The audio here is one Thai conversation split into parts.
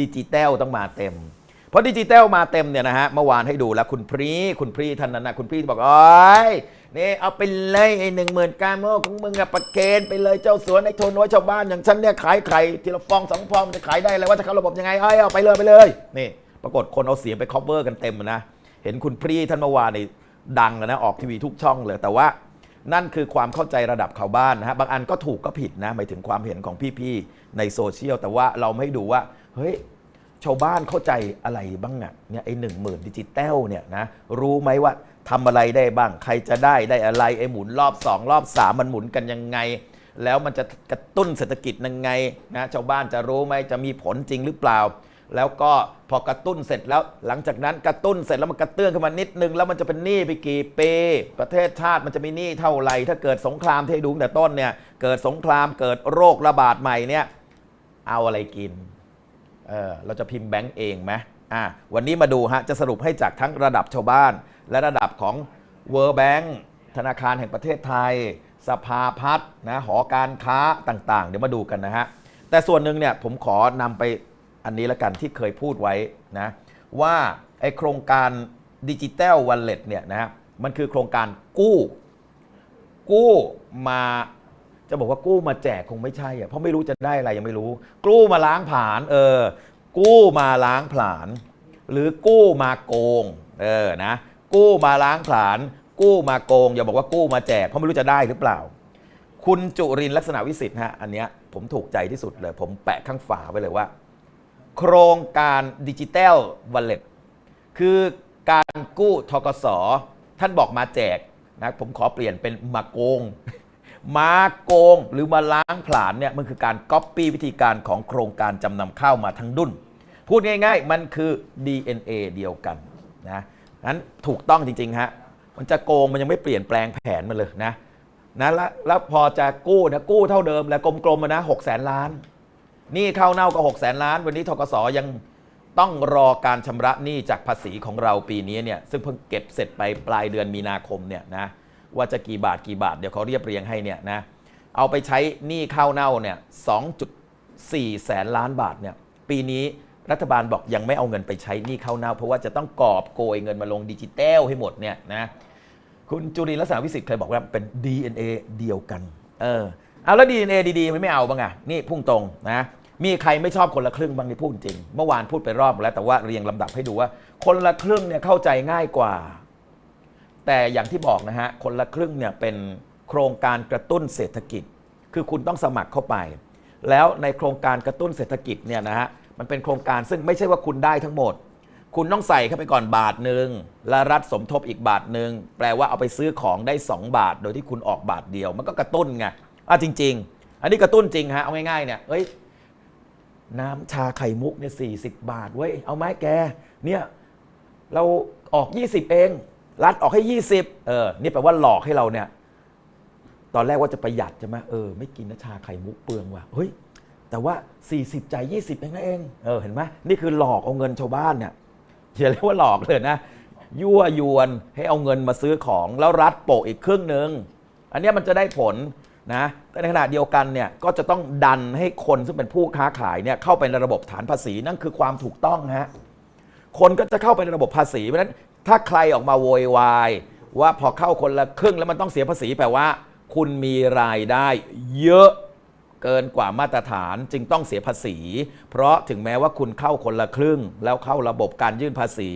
ดิจิตอลต้องมาเต็ม เพราะดิจิตอลมาเต็มเนี่ยนะฮะเมื่อวานให้ดูแล้วคุณพรีคุณพรีท่านนั้นนะคุณพรีบอกโอ้ยนี่เอาไปเลยไอ้หนึ่งหมื่นการโมของมึงอะประเคนไปเลยเจ้าสวนไอ้โทนน้อยชาวบ้านอย่างฉันเนี่ยขายไข่ทีละฟองสองฟองมันจะขายได้เลยว่าจะเข้าระบบยังไงเอ้ยเอาไปเลยไปเลยนี่ ปรากฏคนเอาเสียงไป cover กันเต็มนะเห็นคุณพรีท่านเมื่อวานนี่ดังเลยนะออกทีวีทุกช่องเลยแต่ว่านั่นคือความเข้าใจระดับชาวบ้านนะฮะบางอันก็ถูกก็ผิดนะหมายถึงความเห็นของพี่ๆในโซเชียลแต่ว่าเราไม่ดูว่า เฮ้ยชาวบ้านเข้าใจอะไรบ้างอะเนี่ยไอ้หนึ่งหมื่นดิจิตอลเนี่ยนะรู้ไหมว่าทำอะไรได้บ้าง ใครจะได้ได้อะไรไอ้หมุนรอบ 2 รอบ 3 มันหมุนกันยังไง แล้วมันจะกระตุ้นเศรษฐกิจยังไงนะชาวบ้านจะรู้ไหมจะมีผลจริงหรือเปล่า แล้วก็พอกระตุ้นเสร็จแล้ว หลังจากนั้นกระตุ้นเสร็จแล้วมันกระเตื้องขึ้นมานิดนึงแล้วมันจะเป็นหนี้ไปกี่ปีประเทศชาติมันจะมีหนี้เท่าไหร่ถ้าเกิดสงครามที่ดูตั้งแต่ต้นเนี่ยเกิดสงครามเกิดโรคระบาดใหม่เนี่ยเอาอะไรกิน เออเราจะพิมพ์แบงก์เองไหมอะวันนี้มาดูฮะจะสรุปให้จากทั้งระดับชาวบ้าน และระดับของ World Bank ธนาคารแห่งประเทศไทย สภาพัฒน์นะหอการค้าต่างๆ เดี๋ยวมาดูกันนะฮะ แต่ส่วนหนึ่งเนี่ยผมขอนำไปอันนี้ละกันที่เคยพูดไว้นะว่าไอโครงการดิจิ t a ลว a ลเล็ตเนี่ยนะฮะมันคือโครงการกู้ กู้มา จะบอกว่ากู้มาแจกคงไม่ใช่อะเพราะไม่รู้จะได้อะไรยังไม่รู้ กู้มาล้างผลาญเออ กู้มาล้างผลาญหรือกู้มาโกง เออนะ กู้มาล้างผลาญกู้มาโกงอย่าบอกว่ากู้มาแจกเพราะไม่รู้จะได้หรือเปล่า คุณจุรินลักษณะวิสิทธิ์ฮะอันเนี้ยผมถูกใจที่สุดเลย ผมแปะข้างฝาไว้เลยว่า โครงการดิจิ t a ลว a ลเล็ตคือการกู้ทกสท่านบอกมาแจกนะผมขอเปลี่ยนเป็นมาโกง มาโกงหรือมาล้างผลาญเนี่ยมันคือการก๊อปปี้วิธีการของโครงการจำนำข้าวมาทั้งดุนพูดง่ายๆ มันคือ DNA เดียวกันนะนั้นถูกต้องจริงๆฮะมันจะโกงมันยังไม่เปลี่ยนแปลงแผนมันเลยนะนะแล้วแล้วพอจะกู้นะกู้เท่าเดิมแล้วกลมๆมานะหกแสนล้านนี้เข้าเน่าก็6 0แสนล้าน วันนี้ทกสยังต้องรอการชำระหนี้จากภาษีของเราปีนี้เนี่ยซึ่งเพิ่งเก็บเสร็จไปปลายเดือนมีนาคมเนี่ยนะ ว่าจะกี่บาทกี่บาท เดี๋ยวเขาเรียบเรียงให้เนี่ยนะเอาไปใช้หนี้ข้าวเน่าเนี่ย2.4 แสนล้านบาทเนี่ยปีนี้รัฐบาลบอกยังไม่เอาเงินไปใช้หนี้ข้าวเน่า เพราะว่าจะต้องกอบโกยเงินมาลงดิจิตอลให้หมดเนี่ยนะคุณจุรินทร์ลักษณะวิสิทธิ์เคยบอกว่าเป็น DNA เดียวกันเออเอาแล้ว DNA ดีๆมันไม่เอาบ้างอะนี่พุ่งตรงนะมีใครไม่ชอบคนละครึ่งบ้างนี่พูดจริง เมื่อวานพูดไปรอบแล้วแต่ว่าเรียงลำดับให้ดูว่า คนละครึ่งเนี่ยเข้าใจง่ายกว่า แต่อย่างที่บอกนะฮะ คนละครึ่งเนี่ยเป็นโครงการกระตุ้นเศรษฐกิจ คือคุณต้องสมัครเข้าไป แล้วในโครงการกระตุ้นเศรษฐกิจเนี่ยนะฮะ มันเป็นโครงการซึ่งไม่ใช่ว่าคุณได้ทั้งหมด คุณต้องใส่เข้าไปก่อนบาทหนึ่งและรัฐสมทบอีกบาทหนึ่งแปลว่าเอาไปซื้อของได้ 2 บาท โดยที่คุณออกบาทเดียว มันก็กระตุ้นไงอะจริง ๆ อันนี้กระตุ้นจริงฮะ เอาง่ายๆเนี่ย เอ้ยน้ำชาไข่มุกเนี่ยสีบาทเว้ย เอาไหมแก เนี่ยเราออก 20 เอง รัฐออกให้ 20 เออ นี่แปลว่าหลอกให้เราเนี่ย ตอนแรกว่าจะประหยัดใช่ไหมเออ ไม่กินน้ำชาไข่มุกเปลืองว่ะ เฮ้ย แต่ว่า 40จ่าย20 เองนะเอง เออ เห็นไหมนี่คือหลอกเอาเงินชาวบ้านเนี่ยอย่าเรียกว่าหลอกเลยนะ ยั่วยวนให้เอาเงินมาซื้อของแล้วรัฐโปะอีกครึ่งหนึ่ง อันนี้มันจะได้ผลนะแต่ในขณะเดียวกันเนี่ยก็จะต้องดันให้คนซึ่งเป็นผู้ค้าขายเนี่ยเข้าไปในระบบฐานภาษีนั่นคือความถูกต้องฮะคนก็จะเข้าไปในระบบภาษีเพราะฉะนั้น ถ้าใครออกมาโวยวายว่าพอเข้าคนละครึ่งแล้วมันต้องเสียภาษีแปลว่า คุณมีรายได้เยอะเกินกว่ามาตรฐานจึงต้องเสียภาษี เพราะถึงแม้ว่าคุณเข้าคนละครึ่ง แล้วเข้าระบบการยื่นภาษี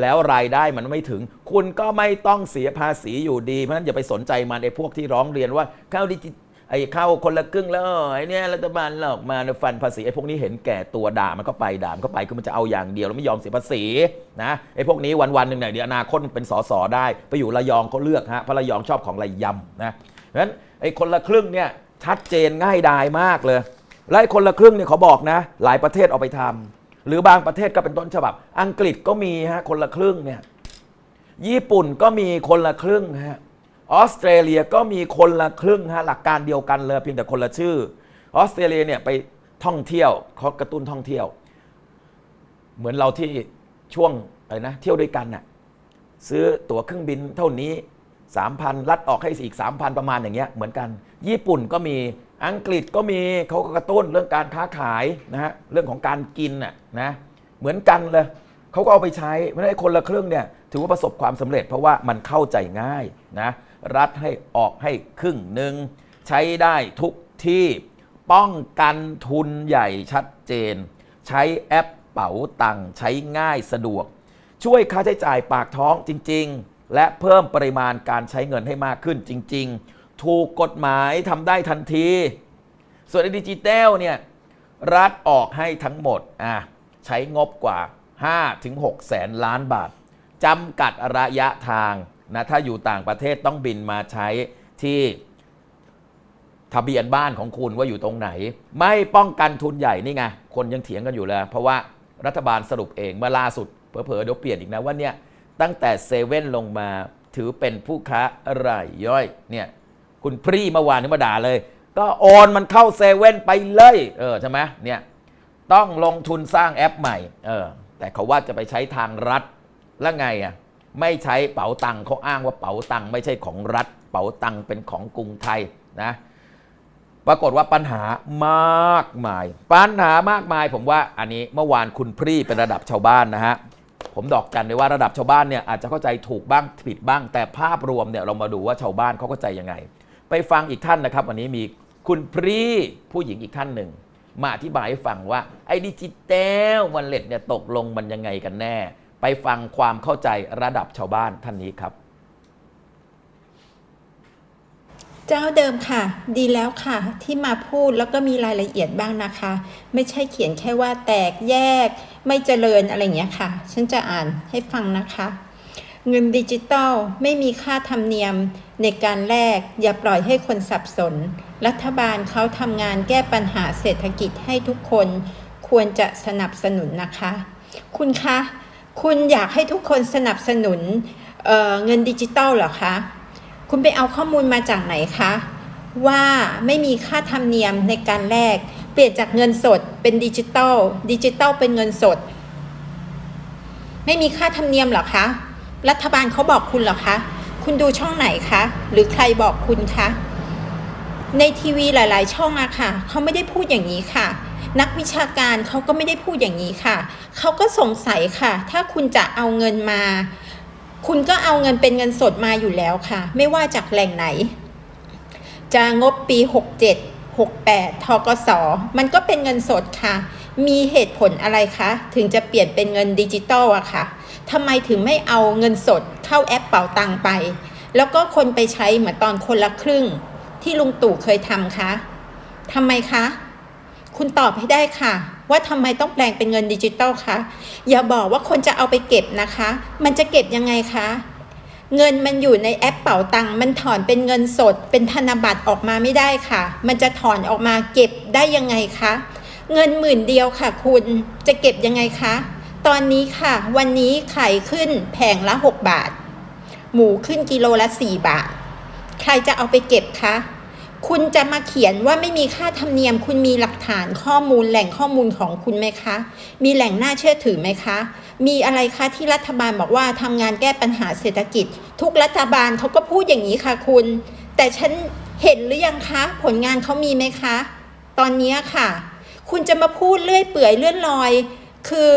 แล้วรายได้มันไม่ถึง คุณก็ไม่ต้องเสียภาษีอยู่ดี เพราะฉะนั้นอย่าไปสนใจมันไอ้พวกที่ร้องเรียนว่าเข้าดิจิ ไอ้เข้าคนละครึ่งแล้วไอ้เนี่ยรัฐบาลหลอกมาในฟันภาษีไอ้พวกนี้เห็นแก่ตัวด่ามันก็ไปด่ามันก็ไปคือมันจะเอาอย่างเดียวแล้วไม่ยอมเสียภาษีนะไอ้พวกนี้วันวันๆหนึ่งเนี่ยเดี๋ยวอนาคตมันเป็นสสได้ ไปอยู่ระยองก็เลือกฮะเพราะระยองชอบของระยำนะเพราะฉะนั้นไอ้คนละครึ่งเนี่ยชัดเจนง่ายดายมากเลยและไอ้คนละครึ่งเนี่ยเขาบอกนะ หลายประเทศเอาไปทำหรือบางประเทศก็เป็นต้นฉบับ อังกฤษก็มีฮะคนละครึ่งเนี่ยญี่ปุ่นก็มีคนละครึ่งฮะ ออสเตรเลียก็มีคนละครึ่งฮะหลักการเดียวกันเลยเพียงแต่คนละชื่อออสเตรเลียเนี่ยไปท่องเที่ยวเขากระตุ้นท่องเที่ยว เหมือนเราที่ช่วงอะไรนะเที่ยวด้วยกันน่ะซื้อตั๋วเครื่องบินเท่านี้ 3,000 รัฐออกให้อีก 3,000 ประมาณอย่างเงี้ยเหมือนกัน ญี่ปุ่นก็มีอังกฤษก็มีเขาก็กระตุ้นเรื่องการค้าขายนะฮะเรื่องของการกินน่ะนะเหมือนกันเลยเขาก็เอาไปใช้ไม่ได้นคนละครึ่งเนี่ยถือว่าประสบความสำเร็จเพราะว่ามันเข้าใจง่ายนะ รัฐให้ออกให้ครึ่งหนึ่งใช้ได้ทุกที่ป้องกันทุนใหญ่ชัดเจน ใช้แอปเป๋าตังค์ใช้ง่ายสะดวก ช่วยค่าใช้จ่ายปากท้องจริง ๆ และเพิ่มปริมาณการใช้เงินให้มากขึ้นจริง ๆ ถูกกฎหมายทำได้ทันที ส่วนในดิจิตอลเนี่ยรัฐออกให้ทั้งหมดอะใช้งบกว่า 5-6 แสนล้านบาทจำกัดระยะทาง นะถ้าอยู่ต่างประเทศต้องบินมาใช้ที่ทะเบียนบ้านของคุณว่าอยู่ตรงไหน ไม่ป้องกันทุนใหญ่นี่ไงคนยังเถียงกันอยู่เลย เพราะว่ารัฐบาลสรุปเองเมื่อล่าสุดเผลอๆเดี๋ยวเปลี่ยนอีกนะว่าเนี่ยตั้งแต่เซเว่นลงมาถือเป็นผู้ค้ารายย่อยเนี่ยคุณพรีเมื่อวานนี้มาด่าเลย ก็โอนมันเข้าเซเว่นไปเลยเออใช่ไหมเนี่ยต้องลงทุนสร้างแอปใหม่เออแต่เขาว่าจะไปใช้ทางรัฐแล้วไงอะ ไม่ใช้เป๋าตังค์เขาอ้างว่าเป๋าตังค์ไม่ใช่ของรัฐ เป๋าตังค์เป็นของกรุงไทยนะปรากฏว่าปัญหามากมาย ปัญหามากมาย ผมว่าอันนี้เมื่อวานคุณพรีเป็นระดับชาวบ้านนะฮะผมดอกจันเลยว่าระดับชาวบ้านเนี่ยอาจจะเข้าใจถูกบ้างผิดบ้าง แต่ภาพรวมเนี่ยเรามาดูว่าชาวบ้านเขาเข้าใจยังไง ไปฟังอีกท่านนะครับ วันนี้มีคุณพรีผู้หญิงอีกท่านหนึ่งมาอธิบายให้ฟังว่าไอ้ดิจิตอลวันเล็ตเนี่ยตกลงมันยังไงกันแน่ ไปฟังความเข้าใจระดับชาวบ้านท่านนี้ครับ เจ้าเดิมค่ะ ดีแล้วค่ะ ที่มาพูดแล้วก็มีรายละเอียดบ้างนะคะ ไม่ใช่เขียนแค่ว่าแตกแยก ไม่เจริญอะไรอย่างเงี้ยค่ะ ฉันจะอ่านให้ฟังนะคะ เงินดิจิตอลไม่มีค่าธรรมเนียมในการแลกอย่าปล่อยให้คนสับสน รัฐบาลเขาทำงานแก้ปัญหาเศรษฐกิจให้ทุกคน ควรจะสนับสนุนนะคะ คุณคะ คุณอยากให้ทุกคนสนับสนุนเเงินดิจิตอลเหรอคะ คุณไปเอาข้อมูลมาจากไหนคะ ว่าไม่มีค่าธรรมเนียมในการแลก เปลี่ยนจากเงินสดเป็นดิจิตอล ดิจิตอลเป็นเงินสด ไม่มีค่าธรรมเนียมเหรอคะ รัฐบาลเขาบอกคุณเหรอคะ คุณดูช่องไหนคะ หรือใครบอกคุณคะ ในทีวีหลาย ๆ ช่องอะค่ะ เขาไม่ได้พูดอย่างนี้ค่ะ นักวิชาการเขาก็ไม่ได้พูดอย่างนี้ค่ะ เขาก็สงสัยค่ะ ถ้าคุณจะเอาเงินมา คุณก็เอาเงินเป็นเงินสดมาอยู่แล้วค่ะ ไม่ว่าจากแหล่งไหน จะงบปี 67 68ทกส มันก็เป็นเงินสดค่ะ มีเหตุผลอะไรคะ ถึงจะเปลี่ยนเป็นเงินดิจิตอลอะค่ะทำไมถึงไม่เอาเงินสดเข้าแอปเป่าตังไป แล้วก็คนไปใช้เหมือนตอนคนละครึ่ง ที่ลุงตู่เคยทำคะทำไมคะ คุณตอบให้ได้ค่ะ ว่าทำไมต้องแปลงเป็นเงินดิจิตอลคะอย่าบอกว่าคนจะเอาไปเก็บนะคะ มันจะเก็บยังไงคะเงินมันอยู่ในแอปเป๋าตังค์มันถอนเป็นเงินสด เป็นธนบัตรออกมาไม่ได้ค่ะ มันจะถอนออกมาเก็บได้ยังไงคะเงินหมื่นเดียวค่ะ คุณจะเก็บยังไงคะตอนนี้ค่ะ วันนี้ไข่ขึ้นแผงละ 6 บาท หมูขึ้นกิโลละ 4 บาท ใครจะเอาไปเก็บคะ คุณจะมาเขียนว่าไม่มีค่าธรรมเนียม คุณมีหลักฐานข้อมูลแหล่งข้อมูลของคุณไหมคะ มีแหล่งน่าเชื่อถือไหมคะ มีอะไรคะที่รัฐบาลบอกว่าทำงานแก้ปัญหาเศรษฐกิจ ทุกรัฐบาลเขาก็พูดอย่างนี้ค่ะคุณ แต่ฉันเห็นหรือยังคะ ผลงานเขามีไหมคะ ตอนนี้ค่ะ คุณจะมาพูดเลื่อยเปื่อยเลื่อนลอย คือ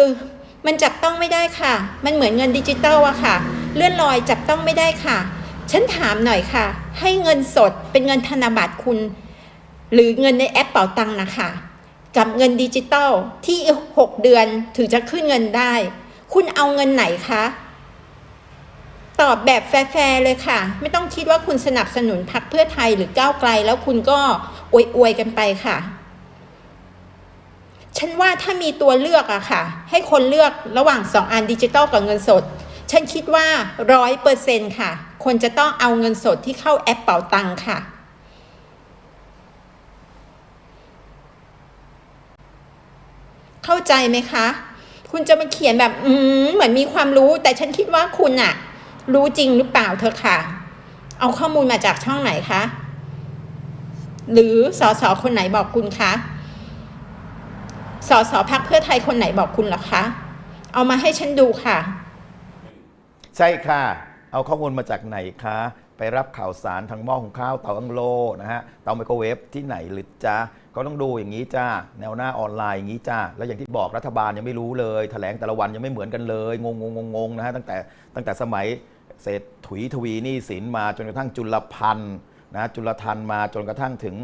มันจับต้องไม่ได้ค่ะ มันเหมือนเงินดิจิตอลอะค่ะ เลื่อนลอยจับต้องไม่ได้ค่ะ ฉันถามหน่อยค่ะ ให้เงินสดเป็นเงินธนบัตรคุณ หรือเงินในแอปเป๋าตังค์นะคะกับเงินดิจิตอลที่ 6 เดือนถึงจะขึ้นเงินได้ คุณเอาเงินไหนคะตอบแบบแฟร์เลยค่ะ ไม่ต้องคิดว่าคุณสนับสนุนพรรคเพื่อไทยหรือก้าวไกล แล้วคุณก็อวยๆกันไปค่ะ ฉันว่าถ้ามีตัวเลือกอะค่ะ ให้คนเลือกระหว่างสองอันดิจิตอลกับเงินสด ฉันคิดว่าร้อยเปอร์เซ็นค่ะ คนจะต้องเอาเงินสดที่เข้าแอปเป๋าตังค่ะ เข้าใจไหมคะ คุณจะมาเขียนแบบอืมเหมือนมีความรู้ แต่ฉันคิดว่าคุณอะรู้จริงหรือเปล่าเธอค่ะ เอาข้อมูลมาจากช่องไหนคะ หรือสสคนไหนบอกคุณคะสสพักเพื่อไทยคนไหนบอกคุณหรอคะ เอามาให้ฉันดูค่ะ ใช่ค่ะ เอาข้อมูลมาจากไหนคะ ไปรับข่าวสารทางหม้อหุงข้าวเตาอังโลนะฮะเตาไมโครเวฟที่ไหนหรือจ้าก็ต้องดูอย่างนี้จ้าแนวหน้าออนไลน์อย่างนี้จ้าแล้วอย่างที่บอกรัฐบาลยังไม่รู้เลยแถลงแต่ละวันยังไม่เหมือนกันเลยงงงงงงนะฮะตั้งแต่ตั้งแต่สมัยเศรษถุยทวีนี่สินมาจนกระทั่งจุลพันธ์นะจุลทันมาจนกระทั่งถึง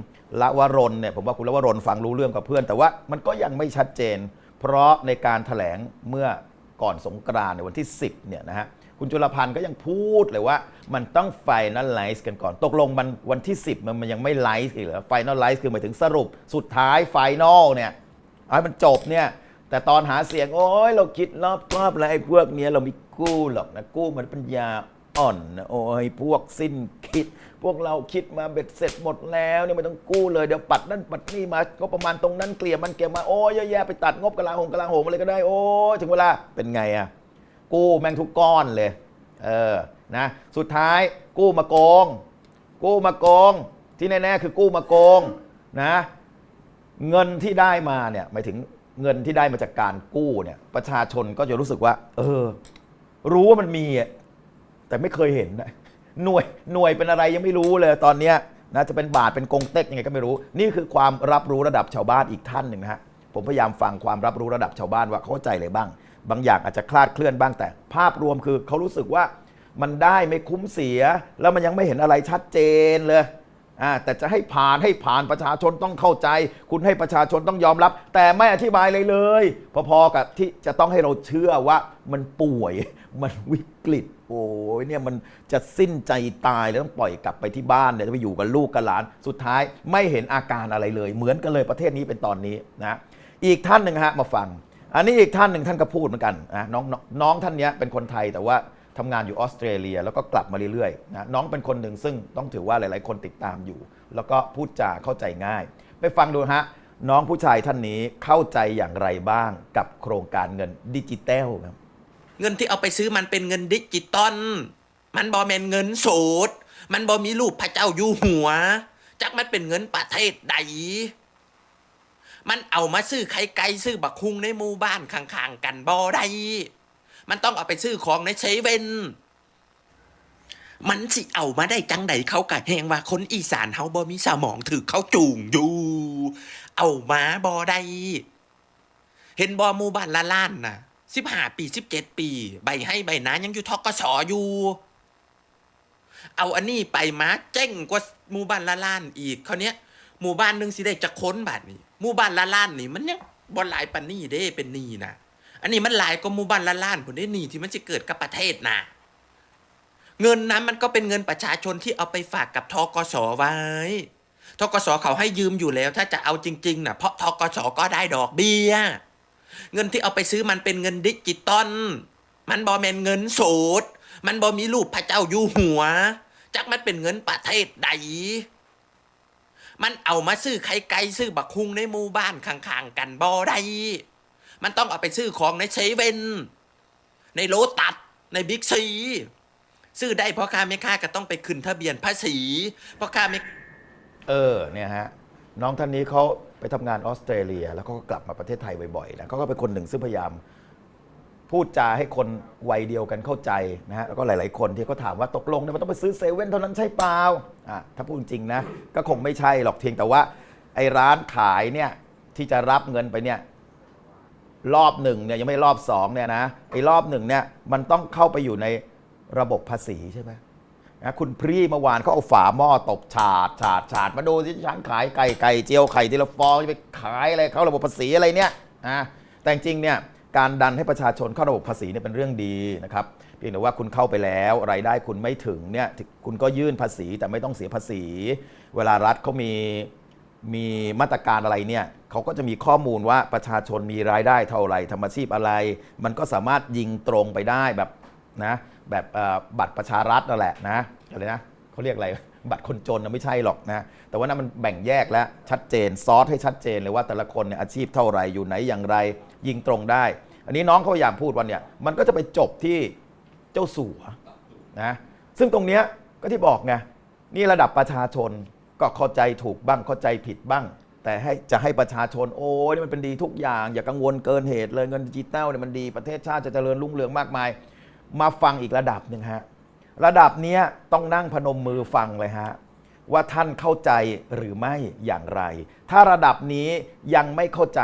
ละวรนเนี่ยผมว่าคุณละวรนฟังรู้เรื่องกับเพื่อน แต่ว่ามันก็ยังไม่ชัดเจน เพราะในการถแถลงเมื่อก่อนสงกรานในวันที่ 10เนี่ยนะฮะ คุณจุลพันธ์ก็ยังพูดเลยว่ามันต้องไฟน a ลไลซ์กันก่อน ตกลงมันวันที่ 10 มันมันยังไม่ไลซ์อีกเหรอไฟน a ลไลซ์คือหมายถึงสรุปสุดท้ายไฟนอลเนี่ยเอาให้มันจบเนี่ยแต่ตอนหาเสียง โอ้ยเราคิดรอบรอบแล้วไอ้พวกเนี้ยเราม่กู้หรอกนะกู้มันปัญญาอ่อนนะโอ้ยพวกสิ้นคิด พวกเราคิดมาเบ็ดเสร็จหมดแล้วเนี่ยไม่ต้องกู้เลยเดี๋ยวปัดนั่นปัดนี่มาก็ประมาณตรงนั้นเกลี่ยมันเกลี่ยมาโอ้ยเยอะแยะไปตัดงบกลาโหมกลาโหมอะไรก็ได้โอ้ยถึงเวลาเป็นไงอะ กู้แม่งทุกก้อนเลย เออ นะ สุดท้ายกู้มาโกง กู้มาโกง ที่แน่ๆคือกู้มาโกง นะ เงินที่ได้มาเนี่ยหมายถึงเงินที่ได้มาจากการกู้เนี่ย ประชาชนก็จะรู้สึกว่า เออ รู้ว่ามันมีแต่ไม่เคยเห็นนะหน่วยหน่วยเป็นอะไรยังไม่รู้เลยตอนเนี้ยนะจะเป็นบาทเป็นกงเต็กยังไงก็ไม่รู้ นี่คือความรับรู้ระดับชาวบ้านอีกท่านหนึ่งนะฮะผมพยายามฟังความรับรู้ระดับชาวบ้านว่าเข้าใจอะไรบ้าง บางอย่างอาจจะคลาดเคลื่อนบ้างแต่ ภาพรวมคือเขารู้สึกว่ามันได้ไม่คุ้มเสีย แล้วมันยังไม่เห็นอะไรชัดเจนเลยอ่าแต่จะให้ผ่านให้ผ่านประชาชนต้องเข้าใจ คุณให้ประชาชนต้องยอมรับ แต่ไม่อธิบายเลยเลย พอๆกับที่จะต้องให้เราเชื่อว่ามันป่วย มันวิกฤต โอ้ยเนี่ยมันจะสิ้นใจตายแล้วต้องปล่อยกลับไปที่บ้านเนี่ยจะไปอยู่กับลูกกับหลาน สุดท้ายไม่เห็นอาการอะไรเลย เหมือนกันเลยประเทศนี้เป็นตอนนี้นะอีกท่านหนึ่งฮะมาฟัง อันนี้อีกท่านหนึ่งท่านก็พูดเหมือนกันนะน้องน้องท่านนี้เป็นคนไทยแต่ว่าทำงานอยู่ออสเตรเลีย แล้วก็กลับมาเรื่อยๆนะน้องเป็นคนหนึ่งซึ่งต้องถือว่าหลาย ๆ คนติดตามอยู่ แล้วก็พูดจาเข้าใจง่าย ไปฟังดูฮะน้องผู้ชายท่านนี้เข้าใจอย่างไรบ้างกับโครงการเงินดิจิตอลครับเงินที่เอาไปซื้อมันเป็นเงินดิจิตอลมันบอแมนเงินสดมันบอมีรูปพระเจ้าอยู่หัว จักมันเป็นเงินประเทศใด มันเอามาซื้อไข่ไก่ซื้อบักคุงในหมู่บ้านข้างๆกันบอได้ มันต้องเอาไปซื้อของในเซเว่น มันสิเอามาได้จังใดเขากะแหงว่าคนอีสานเฮาบ่มีสมองถือเขาจูงอยู่ เอามาบอได้เห็นบอหมู่บ้านละล้านน่ะสิบห้าปีสิบเจ็ดปี ใบให้ใบนั้นยังอยู่ทกสอยู่ เอาอันนี้ไปมาเจ้งกว่าหมู่บ้านละล้านอีกเขาเนี้ย หมู่บ้านหนึ่งสิได้จะค้นบาทนี่หมู่บ้านละล้านนี่มันยังบอหลายปันนี่เด้เป็นนี่นะอันนี้มันหลายกว่าหมู่บ้านละล้านผลได้นี่ที่มันจะเกิดกับประเทศนะเงินนั้นมันก็เป็นเงินประชาชนที่เอาไปฝากกับทกสไว้ทกสเขาให้ยืมอยู่แล้ว ถ้าจะเอาจริงๆนะเพราะทกสก็ได้ดอกเบี้ย เงินที่เอาไปซื้อมันเป็นเงินดิจิตอลมันบอแมนเงินสดมันบอมีรูปพระเจ้าอยู่หัว จักมันเป็นเงินประเทศใด มันเอามาซื้อไข่ไก่ซื้อบักคุงในหมู่บ้านข้างๆกันบอได้มันต้องเอาไปซื้อของในเซเว่นในโลตัสในบิ๊กซีซื้อได้เพราะค่าไม่ค่าก็ต้องไปขึ้นทะเบียนภาษี เพราะค่าไม่เออเนี่ยฮะน้องท่านนี้เขาไปทำงานออสเตรเลีย แล้วเขาก็กลับมาประเทศไทยบ่อยๆนะเขาก็เป็นคนหนึ่งซึ่งพยายาม พูดจาให้คนวัยเดียวกันเข้าใจนะฮะแล้วก็หลาย ๆ คนที่เขาถามว่าตกลงเนี่ยมันต้องไปซื้อเซเว่นเท่านั้นใช่เปล่าอะถ้าพูดจริงนะ ก็คงไม่ใช่หรอกเพียงแต่ว่า ไอ้ร้านขายเนี่ยที่จะรับเงินไปเนี่ยรอบหนึ่งเนี่ยยังไม่รอบสองเนี่ยนะไอ้รอบหนึ่งเนี่ยมันต้องเข้าไปอยู่ในระบบภาษีใช่ไหมนะคุณพรีเมื่อวานเขาเอาฝาหม้อตบฉาดฉาดฉาดมาดูสิฉันขายไก่ไก่เจียวไข่ทีละฟองจะไปขายอะไรเขาระบบภาษีอะไรเนี่ยนะแต่จริงเนี่ย การดันให้ประชาชนเข้าระบบภาษีเนี่ยเป็นเรื่องดีนะครับเพียงแต่ว่าคุณเข้าไปแล้วรายได้คุณไม่ถึงเนี่ยคุณก็ยื่นภาษีแต่ไม่ต้องเสียภาษี เวลารัฐเขามีมีมาตรการอะไรเนี่ยเขาก็จะมีข้อมูลว่าประชาชนมีรายได้เท่าไหร่ทำอาชีพอะไร มันก็สามารถยิงตรงไปได้แบบนะแบบบัตรประชารัฐนั่นแหละนะอะไรนะเขาเรียกอะไรบัตรคนจนนะไม่ใช่หรอกนะ แต่ว่านั้นมันแบ่งแยกแล้วชัดเจนซอสให้ชัดเจนเลยว่าแต่ละคนเนี่ยอาชีพเท่าไหร่อยู่ไหนอย่างไร ยิงตรงได้ อันนี้น้องเขาพยายามพูดวันเนี่ยมันก็จะไปจบที่เจ้าสัวนะซึ่งตรงเนี้ยก็ที่บอกไงนี่ระดับประชาชนก็เข้าใจถูกบ้างเข้าใจผิดบ้าง แต่ให้จะให้ประชาชนโอ้ยนี่มันเป็นดีทุกอย่าง อย่ากังวลเกินเหตุเลยเงินดิจิตอลเนี่ยมันดีประเทศชาติจะเจริญรุ่งเรืองมากมาย มาฟังอีกระดับหนึ่งฮะระดับเนี้ยต้องนั่งพนมมือฟังเลยฮะว่าท่านเข้าใจหรือไม่อย่างไร ถ้าระดับนี้ยังไม่เข้าใจ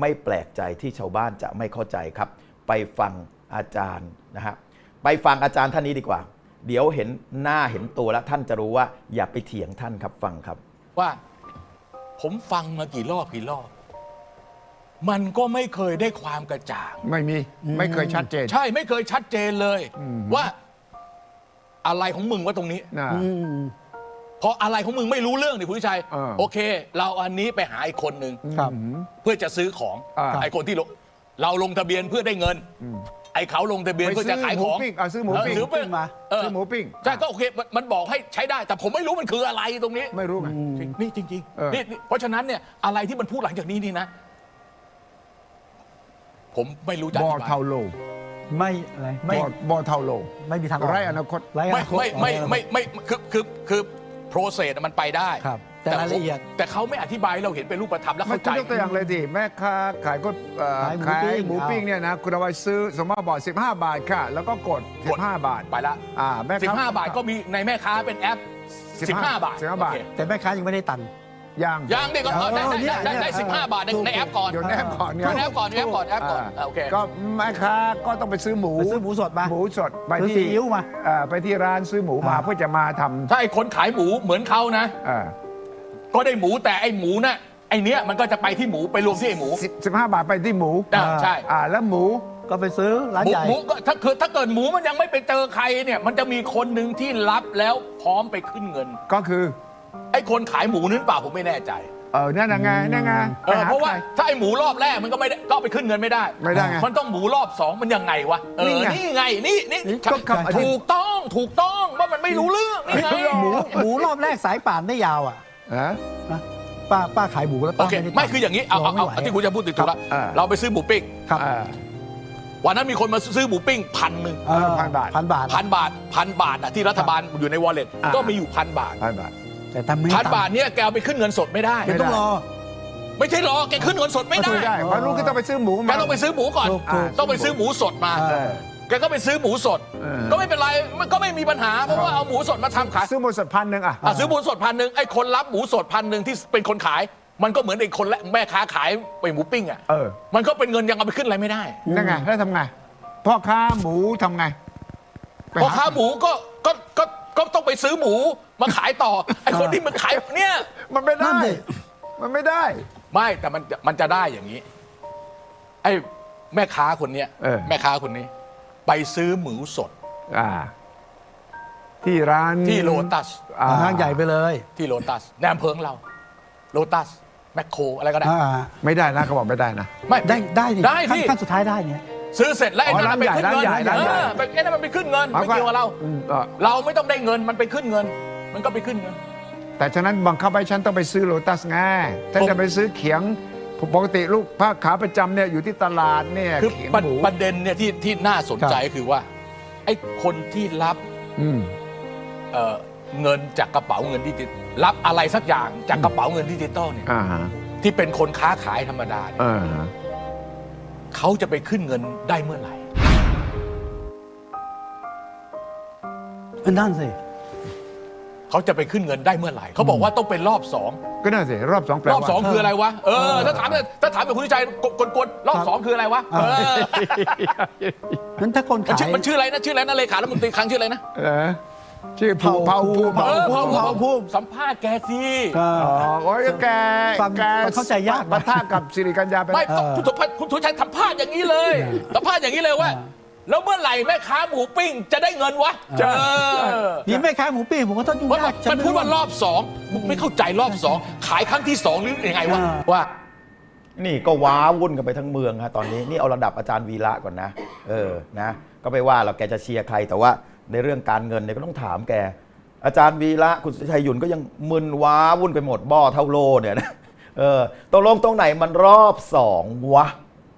ไม่แปลกใจที่ชาวบ้านจะไม่เข้าใจครับ ไปฟังอาจารย์นะฮะไปฟังอาจารย์ท่านนี้ดีกว่า เดี๋ยวเห็นหน้าเห็นตัวแล้วท่านจะรู้ว่าอย่าไปเถียงท่านครับฟังครับ ว่าผมฟังมากี่รอบกี่รอบ มันก็ไม่เคยได้ความกระจ่าง ไม่มีไม่เคยชัดเจน ใช่ไม่เคยชัดเจนเลยอืมว่าอะไรของมึงว่าตรงนี้ นะเพราะอะไรของมึงไม่รู้เรื่องนี่คุณวิชัย เออ โอเค เราอันนี้ไปหาอีกคนหนึ่งครับ เพื่อจะซื้อของอ่า ไอ้คนที่ลงเราลงทะเบียนเพื่อได้เงิน ไอ้เขาลงทะเบียนไปเพื่อจะขายซื้อหมูของปิ้งเอาซื้อหมูปิ้งเซื้อปิ้งมาเออ ซื้อหมูปิ้งใช่ก็โอเคมันมันบอกให้ใช้ได้ แต่ผมไม่รู้มันคืออะไรตรงนี้ ไม่รู้ไง นี่จริงเออ ๆนี่นี่เพราะฉะนั้นเนี่ยอะไรที่มันพูดหลังจากนี้นี่นะ ผมไม่รู้จะบออธิบาย เทาโลไม่อะไรบไม่อบอเทาโลไม่มีทางออก ไร้อนาคต ไร้อไม่นาคตไม่ไม่ไม่ไม่คือคือคือ process อะมันไปได้ครับแต่รายละเอียด แต่เขาไม่อธิบายให้เราเห็นเป็นรูปธรรมแล้วไม่เข้าใจคุณยกตัวอย่างเลยดิแม่ค้าขายก็เอ่อขายหมูขายปิ้งหมูปิ้งเนี่ยนะ คุณเอาไปซื้อสมมติว่าบอก 15 บาทค่ะ แล้วก็กด กด 15 บาทไปละ อ่าแม่สิค้าบห้าบาทก็มีในแม่ค้าเป็นแอปสิบห้าบาท15บาท โอเค แต่แม่ค้ายังไม่ได้ตัน ยังยังเด็กก็เออได้ได้ได้ได้ได้เนี่ยสิบห้าบาทในถูกในแอปก่อนเดี๋ยวแนบก่อนเนี่ยในแอปก่อนในแอปก่อนแอปก่อนอ่าอ่าโอเคก็แม่ค้าก็ต้องไปซื้อหมูไปซื้อหมูสดมาหมูสดไปซื้อที่ซีอิ๊วมาเอ่อไปที่ร้านซื้อหมูมาอ่าเพื่อจะมาทำถ้าไอ้คนขายหมูเหมือนเขานะเอ่อก็ได้หมูแต่ไอ้หมูน่ะไอ้เนี้ยมันก็จะไปที่หมูไปรวมที่ไอ้หมูสิบสิบห้าบาทไปที่หมูอ่าใช่อ่าแล้วหมูก็ไปซื้อร้านหมูใหญ่หมูก็ถ้าเกิดถ้าเกิดหมูมันยังไม่ไปเจอใครเนี่ย มันจะมีคนหนึ่งที่รับแล้วพร้อมไปขึ้นเงิน ก็คือ ไอ้คนขายหมูนั้นเปล่าผมไม่แน่ใจ เออนั่นน่ะไงนั่นไงเออไปหเพราะว่าใค ถ้าไอ้หมูรอบแรกมันก็ไม่ได้ก็ไปขึ้นเงินไม่ได้ ไม่ได้ไงมันต้องหมูรอบสองมันยังไงวะเออนี่ไงนี่ไงนี่นี่นี่ก็คำอธิบาย ถูกต้องถูกต้องว่ามันไม่รู้เรื่องนี่ไง หมูหมูรอบแรกสายป่านได้ยาวอะฮะ นะป้าป้าขายหมูแล้วโอป้าเคไม่ได้ตัไม่คืออย่างนี้เอาเอาเอารไม่ไหวที่คุณจะพูดติดถูกแล้วอ่า เราไปซื้อหมูปิ้งครับอ่า วันนั้นมีคนมาซื้อหมูปิ้งพันหนึ่งเออพันบาท พันบาท พันบาทพันบาทอะที่รัฐบาลอยู่ในวอลเล็ตอ่า ก็มีอยู่พันบาท พันบาท แต่ทำไม่พันตังค์บาทเนี่ยแกเอาไปขึ้นเงินสดไม่ได้เดี๋ยวต้องรอ ไม่ใช่หรอกแกขึ้นเงินสดไม่ได้ไม่ได้เพราะลูกก็ต้องไปซื้อหมูแกมา ต้องไปซื้อหมูก่อน ถูกถูก ต้องไปซื้อหมูสดมาเอเอออ แกก็ไปซื้อหมูสด เออ ก็ไม่เป็นไรมันก็ไม่มีปัญหา เพราะว่าเอาหมูสดมาทำขายซื้อหมูสดพันหนึ่งอะ อะซื้อหมูสดพันหนึ่งไอ้คนรับหมูสดพันหนึ่งที่เป็นคนขาย มันก็เหมือนไอ้คนและแม่ค้าขายไปหมูปิ้งอะเออ มันก็เป็นเงินยังเอาไปขึ้นอะไรไม่ได้นั่นไงแล้วทำไงพ่อค้าหมูทำไงไปพอค้าหมูก็ก็ก็ก็ต้องไปซื้อหมู มาขายต่อไอ้คนที่มันขายเนี่ยมันไม่นั่ได้ นสิ มันไม่ได้ ไม่แต่มันมันจะได้อย่างนี้ ไอ้แม่ค้าคนเนี้ยเออ แม่ค้าคนนี้ ไปซื้อหมูสดอ่า ที่ร้านที่โลตัส อ่าห้างใหญ่ไปเลยที่โลตัสในอำเภอของเรา โลตัส แมคโครอะไรก็ได้ อ่าไม่ได้นะเขาบอกไม่ได้นะ ไม่ได้ได้ดิได้ขั้นที่ขั้นสุดท้ายได้เนี่ย ซื้อเสร็จแล้วไอ้นั่นอ๋อมันไปขึ้นเงินร้านใหญ่ร้านใหญ่ เออไปไอ้นั่นมันไปขึ้นเงินไม่เกี่ยวกับเรา อืมเออเราไม่ต้องได้เงินมันไปขึ้นเงิน มันก็ไปขึ้นเงิน แต่ฉะนั้นบังคับให้ฉันต้องไปซื้อโลตัสไงถ้าผม จะไปซื้อเขียงปกติลูกผ้าขาประจำเนี่ยอยู่ที่ตลาดเนี่ยคือเขียงประหมู ประเด็นเนี่ยที่ที่น่าสนใจครับก็คือว่า ไอ้คนที่รับอืม เอ่อเงินจากกระเป๋าเงินดิจิตอลรับอะไรสักอย่างจากกระเป๋าเงินดิจิตอลเนี่ยอ่าฮะที่เป็นคนค้าขายธรรมดาเนี่ยอ่าฮะเขาจะไปขึ้นเงินได้เมื่อไหร่ นั่นสิ เขาจะไปขึ้นเงินได้เมื่อไหร่เขาบอกว่าต้องเป็นรอบสองก็น่าสิรอบสองแปลรว่า อบสองคืออะไรวะเออถ้าถามถ้าถามแบบคุณชัยกวนๆรอบสองคืออะไรวะเออนั้นถ้าคนมันขาชื่อยมันชื่ออะไรนะชื่ออะไรนะเลขาแล้วมึงตีครั้งชื่ออะไรนะเออชื่อภูเผาภูเผาเผาเออพอเผาภูมิสัมภาษณ์แกสิเอออ๋อโอ้ยแกฟังแกฟังเข้าใจยากนะ ปะทะกับสิริกัญญาไปไม่แล้ว ต้องคุณสุภาพคุณสุชัยสัมภาษณ์อย่างนี้เลยสัมภาษณ์อย่างนี้เลยว่า แล้วเมื่อไหร่แม่ค้าหมูปิ้งจะได้เงินวะเจอนี่แม่ค้าหมูปิ้งผมก็ต้องยุ่งมันยากฉัมันพูดว่ารอบสองผมไม่เข้าใจรอบสองขายครั้งที่สองหรือยังไงวะอ่า ว่า นี่ก็ว้าวุ่นกันไปทั้งเมืองฮะตอนนี้นี่เอาระดับอาจารย์วีระก่อนนะ เออนะก็ไม่ว่าเราแกจะเชียร์ใครแต่ว่าในเรื่องการเงินเนี่ยก็ต้องถามแก อาจารย์วีระคุณสุชัยหยุ่นก็ยังมึนว้าวุ่นไปหมดบ่อเท่าโลเนี่ยนะเออตกลงตรงไหนมันรอบสองวะ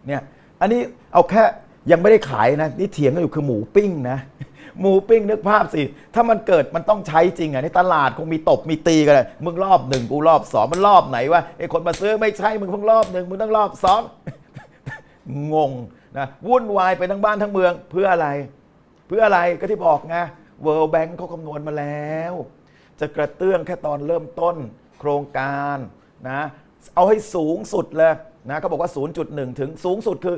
เนี่ยอันนี้เอาแค่ ยังไม่ได้ขายนะนี่เถียงกันอยู่คือหมูปิ้งนะหมูปิ้งนึกภาพสิ ถ้ามันเกิดมันต้องใช้จริงอะในตลาดคงมีตบมีตีกันอะมึงรอบหนึ่งกูรอบสองมันรอบไหนวะไอ้คนมาซื้อไม่ใช่มึงเพิ่งรอบหนึ่งมึงต้องรอบสองงงนะวุ่นวายไปทั้งบ้านทั้งเมือง เพื่ออะไร เพื่ออะไรก็ที่บอกไง World Bank เขาคำนวณมาแล้ว จะกระเตื้องแค่ตอนเริ่มต้นโครงการนะเอาให้สูงสุดเลยนะเขาบอกว่า 0.1 ถึงสูงสุดคือ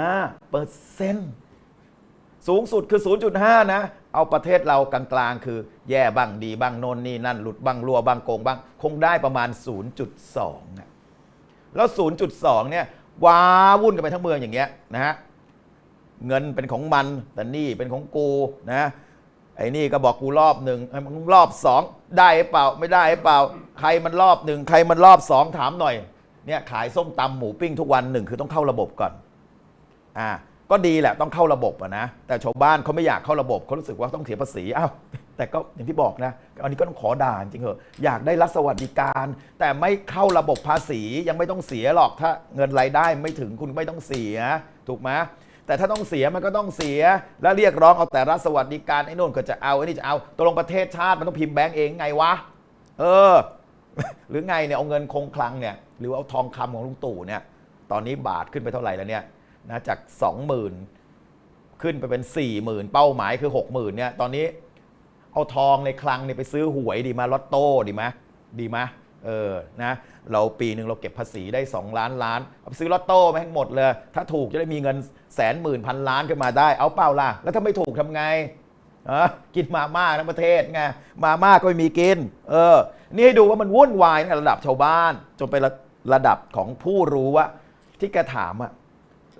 5เปอร์เซ็นต์สูงสุดคือ 0.5 นะ เอาประเทศเรากลางๆ คือแย่บ้างดีบ้างโน่นนี่นั่นหลุดบ้างรัวบ้างโกงบ้าง คงได้ประมาณ 0.2นะแล้ว 0.2 เนี่ยว้าวุ่นกันไปทั้งเมืองอย่างเงี้ยนะฮะเงินเป็นของมันแต่นี่เป็นของกูนะไอ้นี่ก็บอกกูรอบหนึ่งไอ้มึงรอบสองได้หรือเปล่าไม่ได้หรือเปล่า ใครมันรอบหนึ่งใครมันรอบสองถามหน่อยเนี่ยขายส้มตำหมูปิ้งทุกวันหนึ่งคือต้องเข้าระบบก่อน อ่าก็ดีแหละต้องเข้าระบบอะนะแต่ชาวบ้านเขาไม่อยากเข้าระบบเขารู้สึกว่าต้องเสียภาษีอ้าวแต่ก็อย่างที่บอกนะอันนี้ก็ต้องขอด่าจริงเหอะอยากได้รัฐสวัสดิการ แต่ไม่เข้าระบบภาษียังไม่ต้องเสียหรอกถ้าเงินรายได้ไม่ถึงคุณไม่ต้องเสียถูกไหมแต่ถ้าต้องเสียมันก็ต้องเสีย แล้วเรียกร้องเอาแต่รัฐสวัสดิการไอ้นู่นก็จะเอาไอ้นี่จะเอาตกลงประเทศชาติมันต้องพิมพ์แบงก์เองไงวะเออ หรือไงเนี่ยเอาเงินคงคลังเนี่ยหรือเอาทองคำของลุงตู่เนี่ย ตอนนี้บาทขึ้นไปเท่าไหร่แล้วเนี่ย นะจาก 20,000 ขึ้นไปเป็น 40,000 เป้าหมายคือ 60,000เนี่ยตอนนี้เอาทองในคลังเนี่ยไปซื้อหวยดีมาลอตโต้ดีไหมดีไหมเออนะเราปีหนึ่งเราเก็บภาษีได้ 2 ล้านล้านเอาไปซื้อลอตโต้ไปให้หมดเลย ถ้าถูกจะได้มีเงินแสนหมื่นพันล้านขึ้นมาได้เอาเปล่าล่ะ แล้วถ้าไม่ถูกทำไงฮะกินมาม่าทั้งประเทศไงมาม่าก็ไม่มีกิน เออ นี่ให้ดูว่ามันวุ่นวายในระดับชาวบ้าน จนไประระดับของผู้รู้ว่าที่แกถามอะ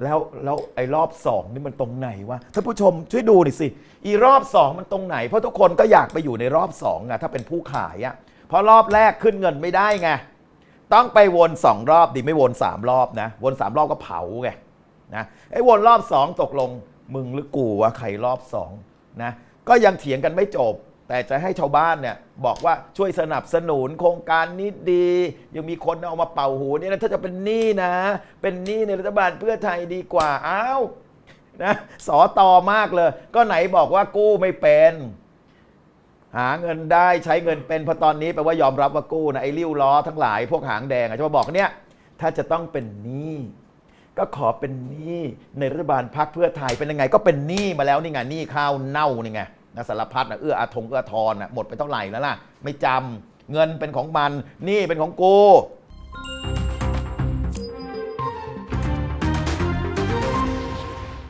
แล้วแล้วไอ้รอบสองนี่มันตรงไหนวะท่านผู้ชมช่วยดูหน่อยสิ อีรอบสองมันตรงไหน เพราะทุกคนก็อยากไปอยู่ในรอบสองอะถ้าเป็นผู้ขายอะเพราะรอบแรกขึ้นเงินไม่ได้ไงต้องไปวนสองรอบดีไม่วนสามรอบนะ วนสามรอบก็เผาไงนะไอ้วนรอบสองตกลงมึงหรือกูวะใครรอบสองนะก็ยังเถียงกันไม่จบ แต่จะให้ชาวบ้านเนี่ยบอกว่าช่วยสนับสนุนโครงการนี้ดี ยังมีคนเอามาเป่าหูเนี่ยนะถ้าจะเป็นหนี้นะ เป็นหนี้ในรัฐบาลเพื่อไทยดีกว่าอ้าวนะสอตอมากเลย ก็ไหนบอกว่ากู้ไม่เป็น หาเงินได้ใช้เงินเป็นเพราะตอนนี้แปลว่ายอมรับว่ากู้นะไอ้ริ้วล้อทั้งหลายพวกหางแดงอะจะมาบอกเนี่ยถ้าจะต้องเป็นหนี้ก็ขอเป็นหนี้ในรัฐบาลพักเพื่อไทยเป็นยังไง ก็เป็นหนี้มาแล้วนี่ไงหนี้ข้าวเน่านี่ไง นะสารพัดนะเอื้ออาทงเอื้อทอนนะหมดไปเท่าไหร่แล้วล่ะ ไม่จำเงินเป็นของมัน นี่เป็นของกู